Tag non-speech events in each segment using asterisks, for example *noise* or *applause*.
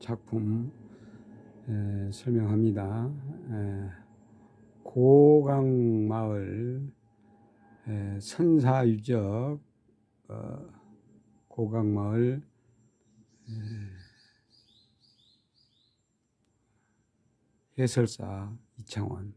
작품 에, 설명합니다. 에, 고강마을 에, 선사유적 어, 고강마을 에, 해설사 이창원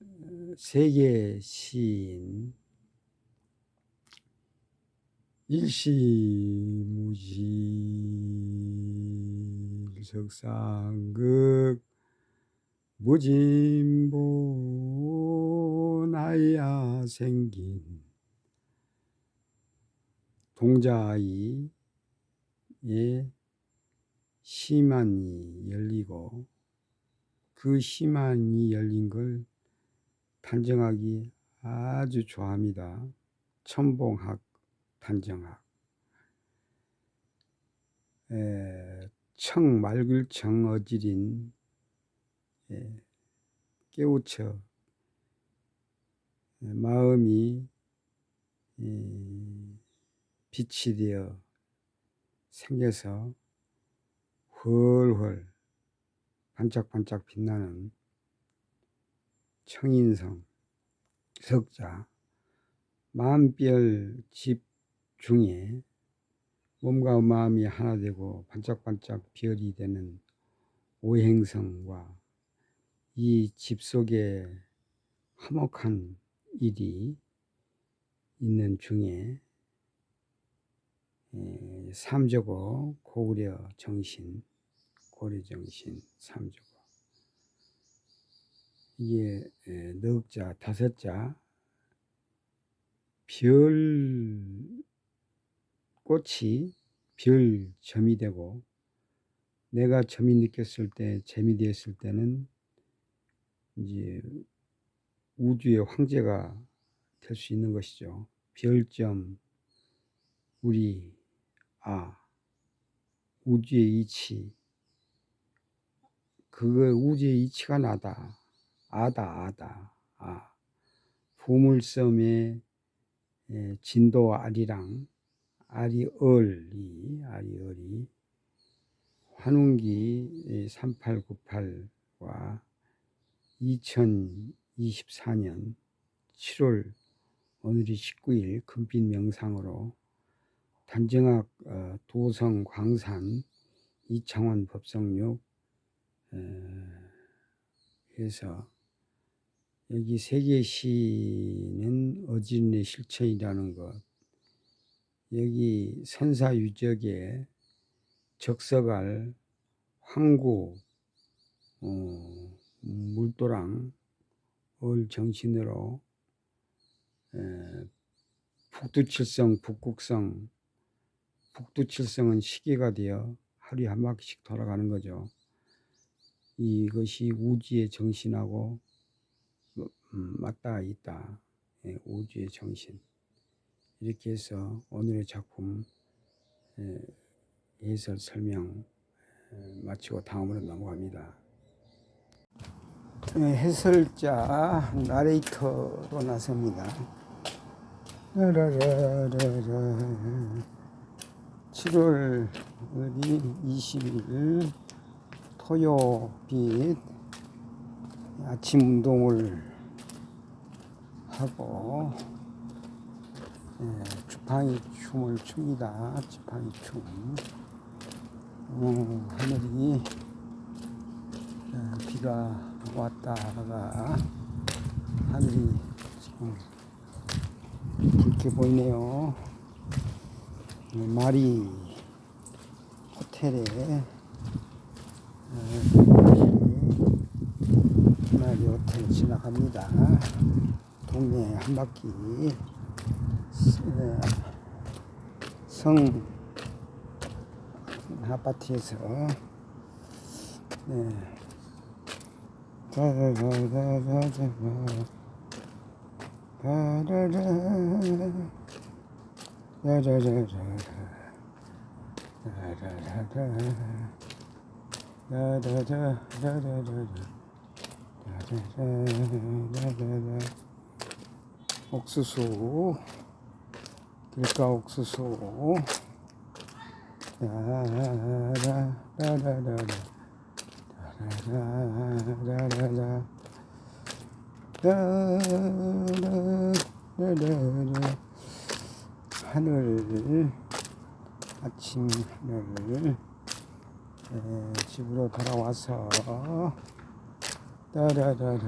어, 세계 시인 일시무실석상극 무진보 나야 생긴 동자아이의 시만이 열리고 그 시만이 열린 걸 단정하기 아주 좋아합니다. 천봉학 단정학 에, 청 말글청 어지린 에, 깨우쳐 에, 마음이 에, 빛이 되어 생겨서 훨훨 반짝반짝 빛나는 청인성 석자 만별 집 중에 몸과 마음이 하나 되고 반짝반짝 별이 되는 오행성과 이 집 속에 화목한 일이 있는 중에 에, 삼저고 고구려 정신, 고려 정신 삼저고. 이게 에, 넉자 다섯자 별 꽃이 별 점이 되고 내가 점이 느꼈을 때 점이 되었을 때는 이제 우주의 황제가 될 수 있는 것이죠. 별점 우리 아 우주의 이치. 그거 우주의 이치가 나다. 아다 아다. 아 보물섬의 예, 진도 아리랑 아리얼이 아리얼이 환웅기 3898과 2024년 7월 오늘이 19일 금빛 명상으로 단정학 어, 도성 광산 이창원 법성역 에서 여기 세계시는 어진의 실천이라는 것 여기 선사 유적에 적석알 황구 어, 물도랑 을 정신으로 에, 북두칠성 북극성 북두칠성은 시계가 되어 하루에 한 바퀴씩 돌아가는 거죠. 이것이 우주의 정신하고 음, 맞닿아 있다. 예, 우주의 정신. 이렇게 해서 오늘의 작품 예, 해설 설명 예, 마치고 다음으로 넘어갑니다. 예, 해설자 나레이터로 나섭니다. 라라라라라 7월 20일 토요빛 아침 운동을 하고 예, 지팡이 춤을 춥니다. 지팡이 춤. 음, 하늘이 예, 비가 왔다가 하늘이 지금 붉게 보이네요. 예, 말이 호텔에 말이 호텔 지나갑니다. 동네 한 바퀴 예, 예. 성 아파트에서. 네. 옥수수. 길가 옥수수. 하늘 아침 하늘 네, 집으로 돌아와서 따라라라라.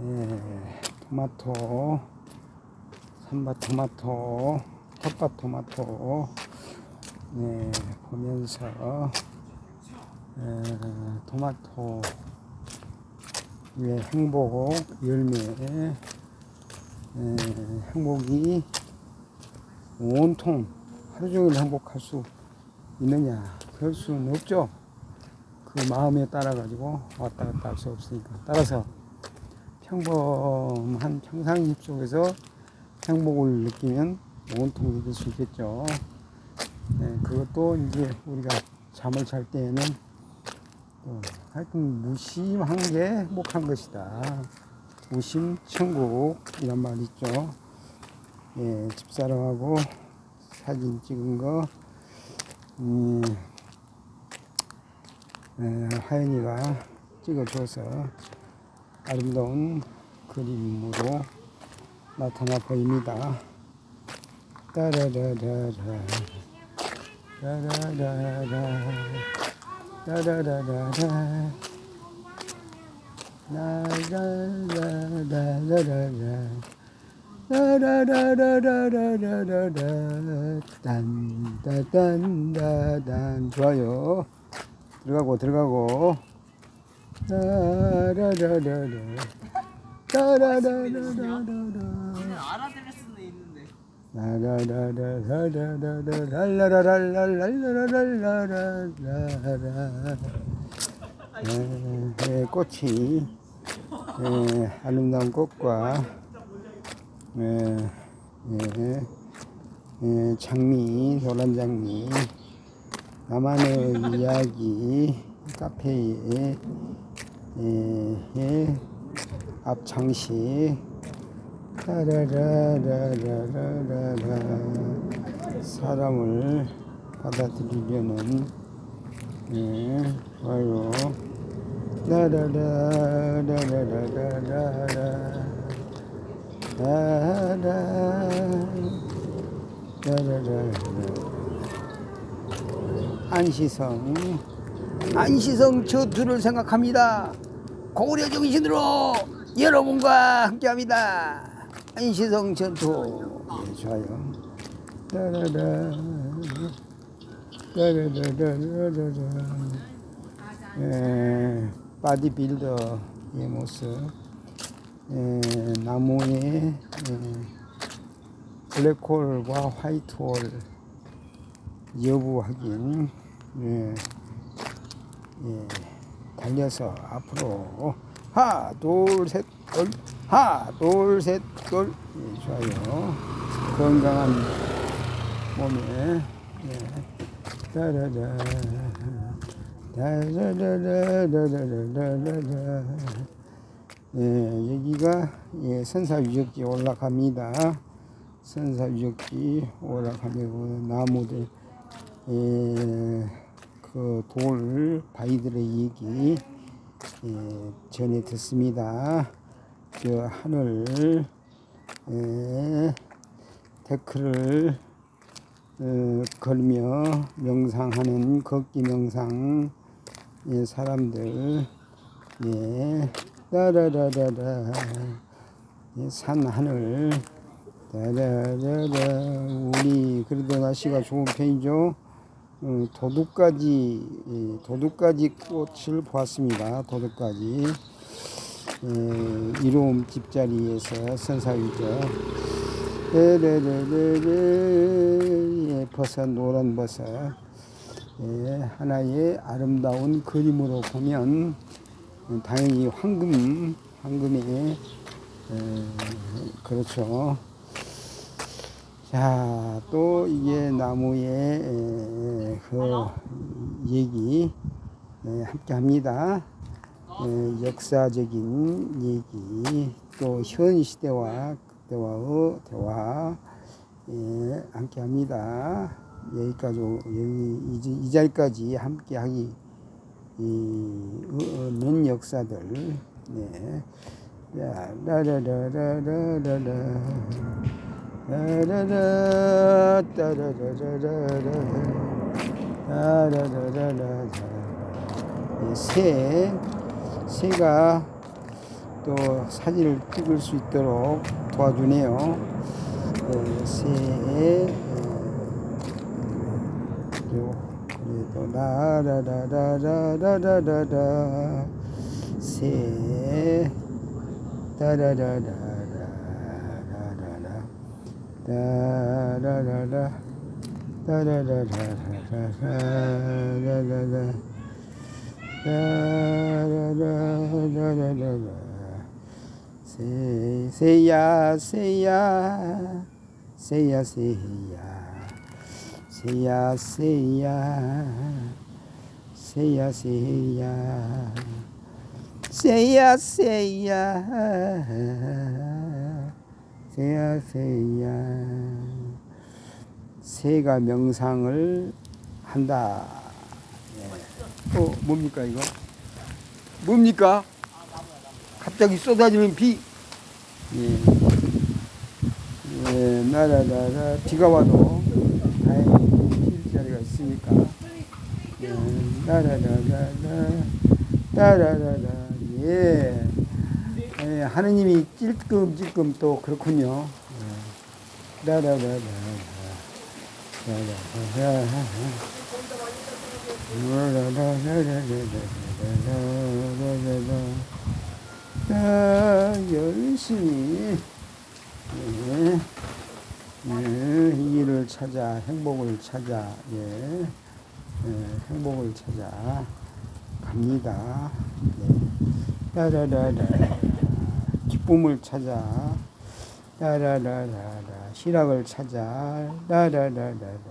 예, 토마토. 산밭 토마토 텃밭 토마토 네, 보면서 에, 토마토. 의 행복 열매. 에, 행복이 온통 하루 종일 행복할 수 있느냐? 그럴 수는 없죠. 그 마음에 따라 가지고 왔다 갔다 할 수 없으니까. 따라서 평범한 평상심 속에서 행복을 느끼면 온통 느낄 수 있겠죠. 네, 그것도 이제 우리가 잠을 잘 때에는 또 하여튼 무심한 게 행복한 것이다. 무심 천국 이런 말 있죠. 예, 집사람하고 사진 찍은 거 음, 에, 하연이가 찍어줘서 아름다운 그림으로 나타나 보입니다. 따라라라라 따라라라 따라라라라 라라라라라라 라라라라라라라라 딴따딴따단 좋아요 들어가고 들어가고 라라라라 네, 네, 꽃이 에, 아름다운 꽃과 장미 노란 장미 나만의 이야기 카페의 앞 장식. 라라라라라라라 사람을 받아들이려는 예, 좋아요 라라라라라라라라 라 라 라 라라라 안시성 안시성 전투를 생각합니다. 고려 정신으로 여러분과 함께합니다. 안시성 전투 예, 좋아요. 라라라 라라라라라라 예, 바디빌더의 모습 예, 나무에 예, 블랙홀과 화이트홀 여부 확인 예, 예, 달려서 앞으로 하나 둘셋둘 하나 둘 셋 둘 예, 좋아요 건강한 몸에 예, 따라라 따라라라라라라라 예, 여기가 예, 선사 유적지 올라갑니다. 선사 유적지 올라가면 그 나무들 예, 그 돌 바위들의 얘기 예, 전해 듣습니다. 저 하늘 예, 데크를 어, 걸며 명상하는 걷기 명상 예, 사람들 예, 따라라라라 예, 산 하늘 따라라라 우리 그래도 날씨가 좋은 편이죠. 어, 도둑까지 예, 도둑까지 꽃을 보았습니다. 도둑까지 예, 이로움 집자리에서 선사위죠. 레레레레레 예, 버섯 노란 버섯 예, 하나의 아름다운 그림으로 보면 음, 당연히 황금 황금의 에, 그렇죠. 자, 또 이게 나무의 에, 그 얘기 에, 함께 합니다. 역사적인 얘기 또 현 시대와 그때와의 대화 예, 함께 합니다. 여기까지 여기 이, 이 자리까지 함께 하기 이, 는 역사들 네. 야, 라라라라라라라 라라라 따라라라라라 라라라라라 예, 새 새가 또 사진을 찍을 수 있도록 도와주네요. 네, 새의 네. 또 나라라라라라라라 새 따라라라라라라라 따라라라 따라라라라라라라 세야 세야 세야 세야. 세야 세야. 세야 세야. 세야 세야. 세야 세야. 세가 명상을 한다. 예. 어, 뭡니까 이거? 뭡니까? 갑자기 쏟아지는 비. 예. 예, 나라라라 비가 와도 다행히 필 자리가 있으니까. 예, 나라라라라 따라라라 예. 예, 하느님이 찔끔찔끔 또 그렇군요. 예. 라라라라 라라라라 자, 열심히 예. 예. 일을 찾아 행복을 찾아 예. 예. 행복을 찾아 갑니다. 예. 따라라라 기쁨을 찾아 따라라라라 실학을 찾아 따라라라라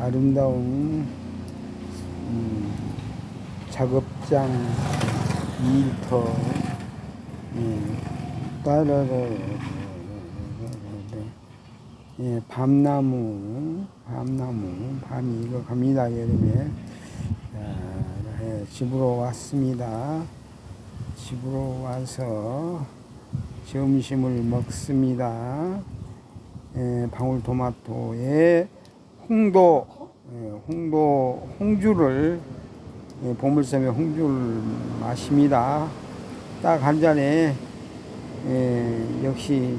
아름다운 음, 작업장 일터 음, 따라라 예, 밤나무, 밤나무, 밤이 익어갑니다. 여름에. 자, 예, 집으로 왔습니다. 집으로 와서 점심을 먹습니다. 예, 방울토마토에 홍도, 예, 홍도, 홍주를, 예, 보물섬에 홍주를 마십니다. 딱 한 잔에, 예, 역시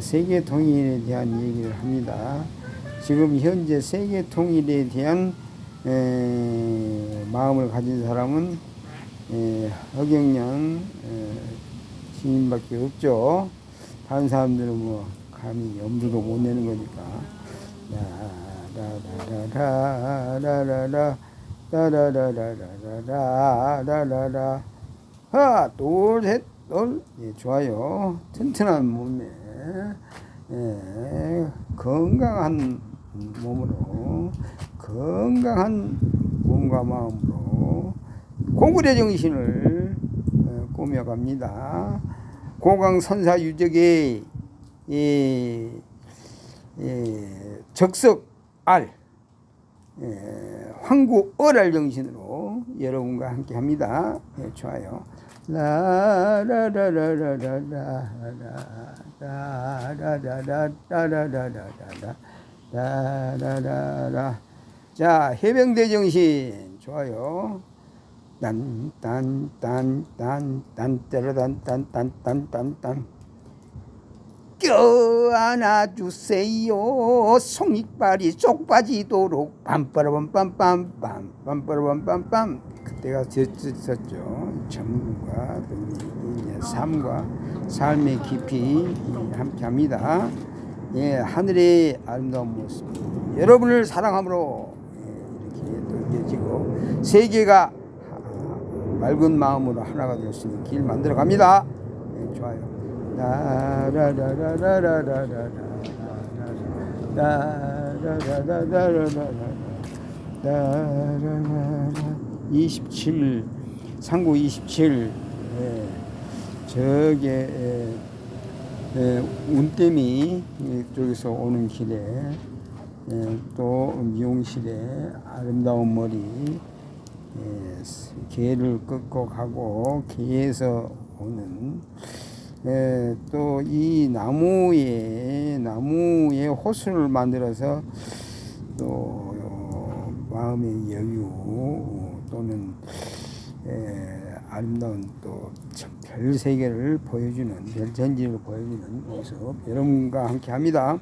세계 통일에 대한 얘기를 합니다. 지금 현재 세계 통일에 대한 마음을 가진 사람은 허경영 시인밖에 없죠. 다른 사람들은 뭐 감히 염두도 못 내는 거니까. 라라라라라라라 다다다다다다다다다다 하나 둘셋둘 예, 좋아요 튼튼한 몸에 예, 건강한 몸으로 건강한 몸과 마음으로 고구려 정신을 예, 꾸며갑니다 고강선사 유적의 예, 예, 적석 알 예, 황구 어랄 정신으로 여러분과 함께 합니다. 예, 좋아요. 라라라라라라라라라라라라라라라라라라 자 해병대 정신 좋아요. 딴딴딴딴딴 따라단딴딴딴딴딴 껴안아주세요. 송이빨이 쏙 빠지도록 빰빠라밤빰빰빰 빰빠라밤빰빰. 그때가 졌었죠. 전문과 삶과 삶의 깊이 함께합니다. 예 하늘의 아름다운 모습 여러분을 사랑함으로 예, 이렇게 또 이어지고 세계가 아, 맑은 마음으로 하나가 될 수 있는 길 만들어 갑니다 (27) 상구 (27) 예, 저게 예, 예, 운댐이 이쪽에서 오는 길에 예, 또 미용실에 아름다운 머리 예, 개를 끌고 가고 개에서 오는 예, 또 이 나무에 나무에 호수를 만들어서 또 어, 마음의 여유 또는 예, 아름다운 또 별 세계를 보여주는 별 전지를 보여주는 모습 여러분과 함께 합니다.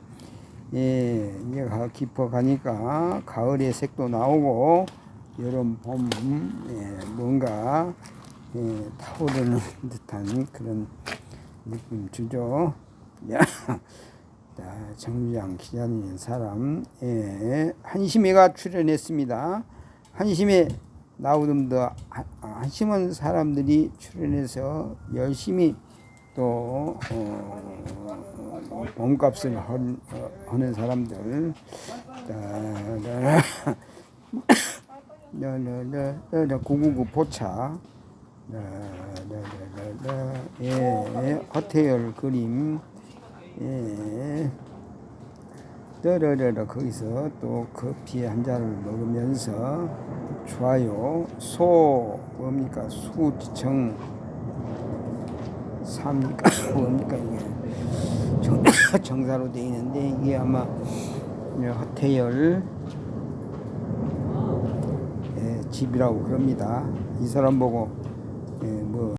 예, 이제 가, 깊어 가니까 가을의 색도 나오고 여름 봄 예, 뭔가 예, 타오르는 *laughs* 듯한 그런 느낌 주죠. 야, 자, 정주장 기자님 사람 예, 한심이가 출연했습니다. 한심에 나오던 더 한심한 사람들이 출연해서 열심히 또 어, 몸값을 한, 어, 하는 사람들. 라라라라 999 *coughs* 포차 라라라라 예 허태열 그림. 예. 떠러러러 거기서 또 커피 한 잔을 먹으면서 좋아요. 소 뭡니까? 수지청. 삽니까? *laughs* 뭡니까 이게? 정, *coughs* 정사로 되어 있는데 이게 아마 허태열. 예, 집이라고 그럽니다. 이 사람 보고 예, 뭐